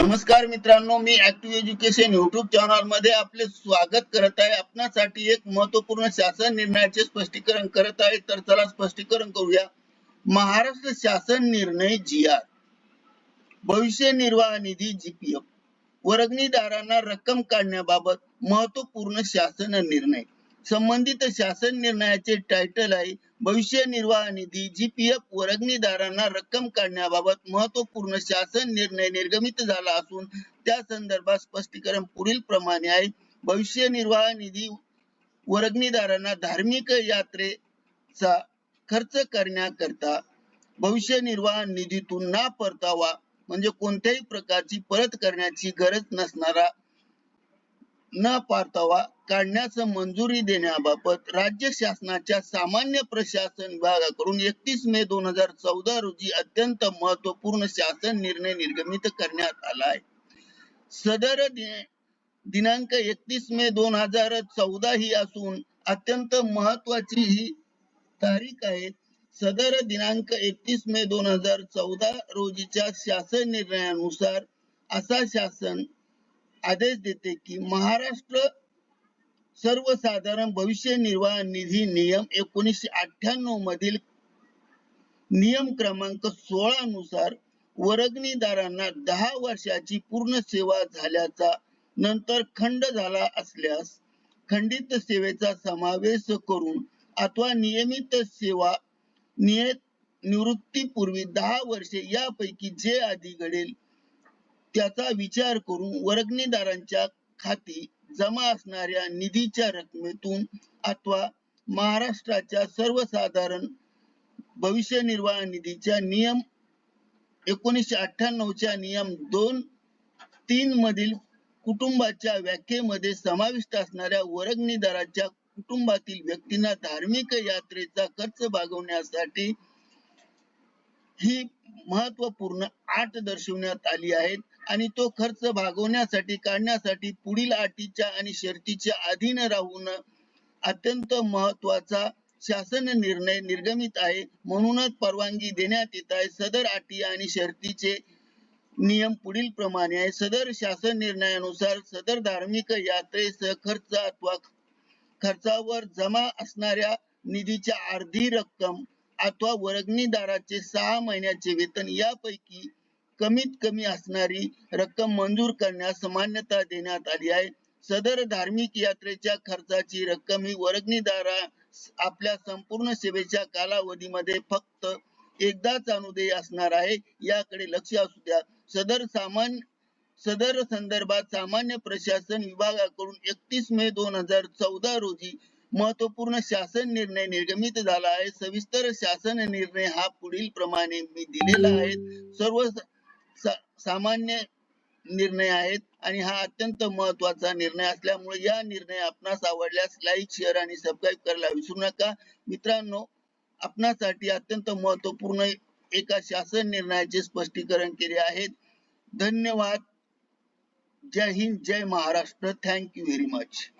नमस्कार मित्रांनो मी ऍक्टिव्ह एज्युकेशन युट्यूब चॅनलमध्ये आपले स्वागत करत आहे. आपणासाठी एक महत्त्वपूर्ण शासन निर्णयाचे स्पष्टीकरण करत आहे. तर चला स्पष्टीकरण करूया. महाराष्ट्र शासन निर्णय जी आर भविष्य निर्वाह निधी जीपीएफ वर्गणीदारांना रक्कम काढण्याबाबत महत्त्वपूर्ण शासन निर्णय. संबंधित शासन निर्णयाचे टायटल आहे भविष्य निर्वाह निधी जी पी एफ वर्गणीदारांना रक्कम काढण्याबाबत महत्त्वपूर्ण शासन निर्णय निर्गमित झाला असून त्या संदर्भात स्पष्टीकरण पुढील प्रमाणे आहे. भविष्य निर्वाह निधी वर्गणीदारांना धार्मिक यात्रेचा खर्च करण्याकरता भविष्य निर्वाह निधीतून ना परतावा म्हणजे कोणत्याही प्रकारची परत करण्याची गरज नसणारा न परतावा काढण्यास मंजुरी देण्याबाबत राज्य शासनाच्या सामान्य प्रशासन विभागाकडून एकतीस मे दोन हजार चौदा रोजी अत्यंत महत्त्वपूर्ण शासन निर्णय निर्गमित करण्यात आला आहे. सदर दिनांक एकतीस मे दोन हजार चौदा ही असून अत्यंत महत्वाची ही तारीख आहे. सदर दिनांक एकतीस मे दोन हजार चौदा रोजीच्या शासन निर्णयानुसार असा शासन आदेश देते की महाराष्ट्र सर्वसाधारण भविष्य निर्वाह निधी नियम एकोणीसशे अठ्ठ्याण्णव मधील नियम क्रमांक सोळा नुसार वर्गणीदारांना दहा वर्षाची पूर्ण सेवा झाल्याचा नंतर खंड झाला असल्यास खंडित सेवेचा समावेश करून अथवा नियमित सेवा नियत निवृत्तीपूर्वी दहा वर्षे यापैकी जे आधी घडेल त्याचा विचार करून वर्गणीदारांच्या खाती जमा असणाऱ्या निधीच्या रकमेतून अथवा महाराष्ट्राच्या सर्वसाधारण भविष्य निर्वाह निधीच्या नियम एकोणीसशे अठ्ठ्याण्णव च्या नियम दोन तीन मधील कुटुंबाच्या व्याख्येमध्ये समाविष्ट असणाऱ्या वर्गणीदाराच्या कुटुंबातील व्यक्तींना धार्मिक यात्रेचा खर्च भागवण्यासाठी ही महत्त्वपूर्ण आठ दर्शवण्यात आली आहेत आणि तो खर्च भागवण्यासाठी काढण्यासाठी पुढील अटीच्या आणि शर्तीच्या अधीन राहून अत्यंत महत्त्वाचा शासन निर्णय निर्गमित आहे. म्हणूनच परवानगी देण्यात येत आहे. सदर अटी आणि शर्तीचे नियम पुढील प्रमाणे आहे. सदर शासन निर्णयानुसार सदर धार्मिक यात्रेस खर्च अथवा खर्चावर जमा असणाऱ्या निधीच्या अर्धी रक्कम अथवा वर्गणीदाराचे सहा महिन्याचे वेतन यापैकी कमीत कमी असणारी रक्कम मंजूर करण्यास मान्यता देण्यात आली आहे. सदर धार्मिक यात्रेच्या खर्चाची रक्कम ही वर्गणीदारा आपल्या संपूर्ण सेवेच्या कालावधीमध्ये फक्त एकदाच अनुदेय असणार आहे याकडे लक्ष असू द्या. सदर सामान्य सदर संदर्भात सामान्य प्रशासन विभागाकडून एकतीस मे दोन हजार चौदा रोजी महत्त्वपूर्ण शासन निर्णय निर्गमित झाला आहे. सविस्तर शासन निर्णय हा पुढील प्रमाणे मी दिलेला आहे. सर्व सा- सामान्य निर्णय आहेत आणि हा अत्यंत महत्त्वाचा निर्णय असल्यामुळे या निर्णय आपणास आवडल्यास लाईक शेअर आणि सबस्क्राईब करायला विसरू नका. मित्रांनो आपणासाठी अत्यंत महत्त्वपूर्ण एका शासन निर्णयाचे स्पष्टीकरण केले आहेत. धन्यवाद. जय हिंद जय Maharashtra. Thank you very much